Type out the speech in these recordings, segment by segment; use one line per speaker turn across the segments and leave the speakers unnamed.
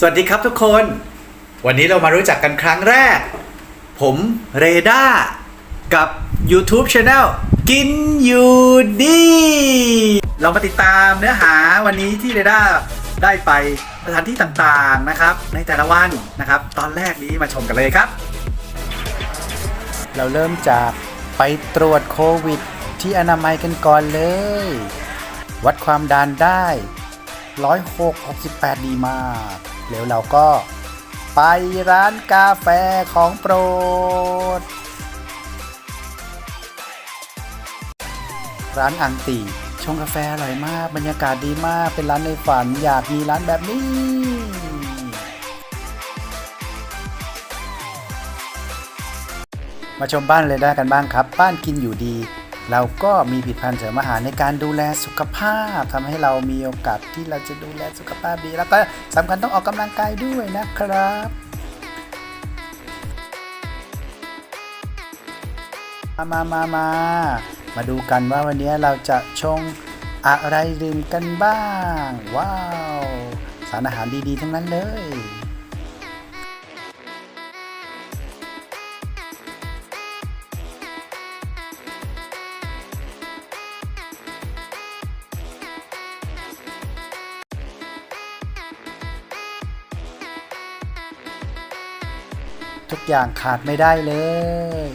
สวัสดีครับทุกคน วันนี้เรามารู้จักกันครั้งแรก ผมเรดากับ YouTube Channel กินอยู่ดีเรามาติดตามเนื้อหาวันนี้ที่เรดาได้ไปสถานที่ต่างๆนะครับ ในแต่ละวันนะครับ ตอนแรกนี้มาชมกันเลยครับ เราเริ่มจากไปตรวจโควิด ที่อนามัยกันก่อนเลย วัดความดันได้ 106 68 ดีมาก แล้วเราก็ไปร้านกาแฟของโปรด ร้านอังตีชงกาแฟอร่อยมาก บรรยากาศดีมาก เป็นร้านในฝัน อยากมีร้านแบบนี้ มาชมบ้านเลยได้กันบ้างครับ บ้านกินอยู่ดี เราก็มีผลิตภัณฑ์เสริมอาหารในการดูแลสุขภาพทำให้เรามีโอกาสที่เราจะดูแลสุขภาพดี แล้วก็สำคัญต้องออกกำลังกายด้วยนะครับมามามามา มาดูกันว่าวันนี้เราจะชงอะไรดื่มกันบ้าง ว้าว สารอาหารดีๆ ทั้งนั้นเลย ทุกอย่างขาดไม่ได้เลย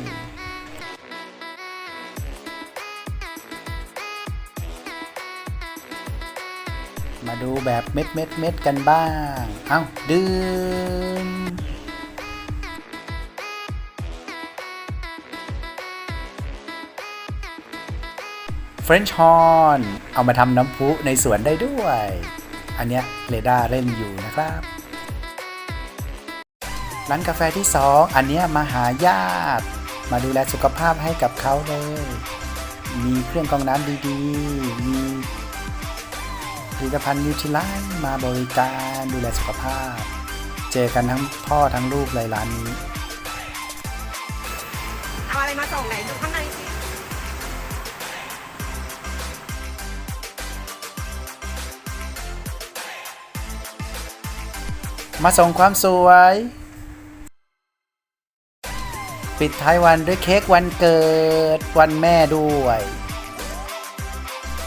มาดูแบบเม็ดเม็ดเม็ดกันบ้าง เอาดื่มเฟรนช์ฮอนเอามาทำน้ำพุในสวนได้ด้วย อันเนี้ยเรดาเล่นอยู่นะครับ ร้านกาแฟที่ 2 อันเนี้ยมาหาญาติ มาดูแลสุขภาพให้กับเขาเลย มีเครื่องกรองน้ำดีๆ มีผลิตภัณฑ์นิวทริไลน์มาบริการดูแลสุขภาพ เจอกันทั้งพ่อทั้งลูกเลยร้านนี้
เอาอะไรมาส่งไหนดูข้างในสิ
มาส่งความสวย ปิดท้ายวันด้วยเค้กวันเกิดวันแม่ด้วย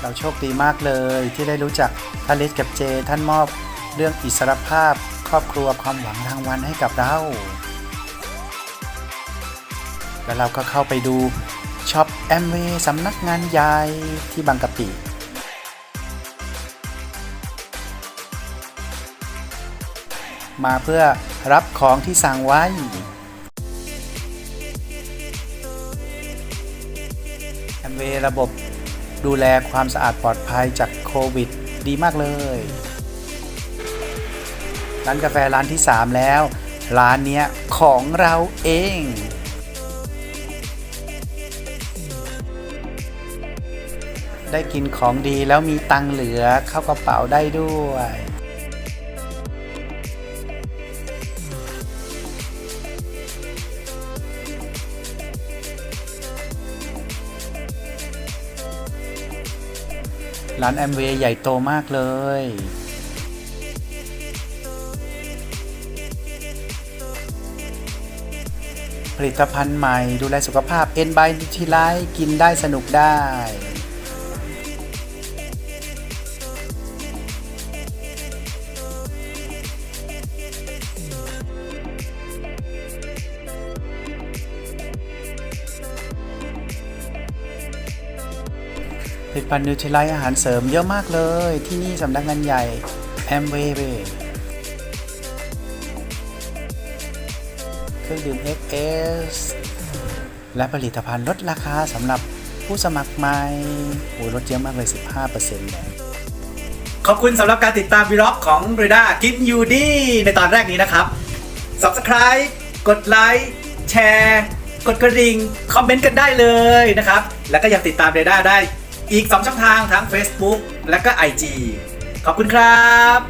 เราโชคดีมากเลยที่ได้รู้จักท่านลิศกับเจ ท่านมอบเรื่องอิสรภาพ ครอบครัวความหวังรางวัลให้กับเรา แล้วเราก็เข้าไปดูช็อปแอมเวย์สำนักงานใหญ่ที่บางกะปิมาเพื่อรับของที่สั่งไว้ แอมเวย์ระบบดูแลความสะอาดปลอดภัยจากโควิด ดีมากเลย ร้านกาแฟร้านที่ 3 แล้ว ร้านเนี้ยของเราเองได้กินของดีแล้วมีตังเหลือเข้ากระเป๋าได้ด้วย ร้านแอมเวย์ใหญ่โตมากเลย ผลิตภัณฑ์ใหม่ดูแลสุขภาพเอ็นบายทีไลกินได้สนุกได้ ผลิตภัณฑ์นิวทริไลอาหารเสริมเยอะมากเลย ที่นี่สำนักงานใหญ่แอมเวย์เครื่องดื่ม XS และผลิตภัณฑ์ลดราคาสำหรับผู้สมัครใหม่โอ้ลดเยอะมากเลย 15%เลยขอบคุณสำหรับการติดตามวีล็อกของเรด้ากินยูดีในตอนแรกนี้นะครับ Subscribe กดไลค์แชร์ กดกระดิ่ง คอมเมนต์กันได้เลยนะครับ แล้วก็ยังติดตามเรด้าได้ อีก 2 ช่องทางทั้ง Facebook และก็ IG ขอบคุณครับ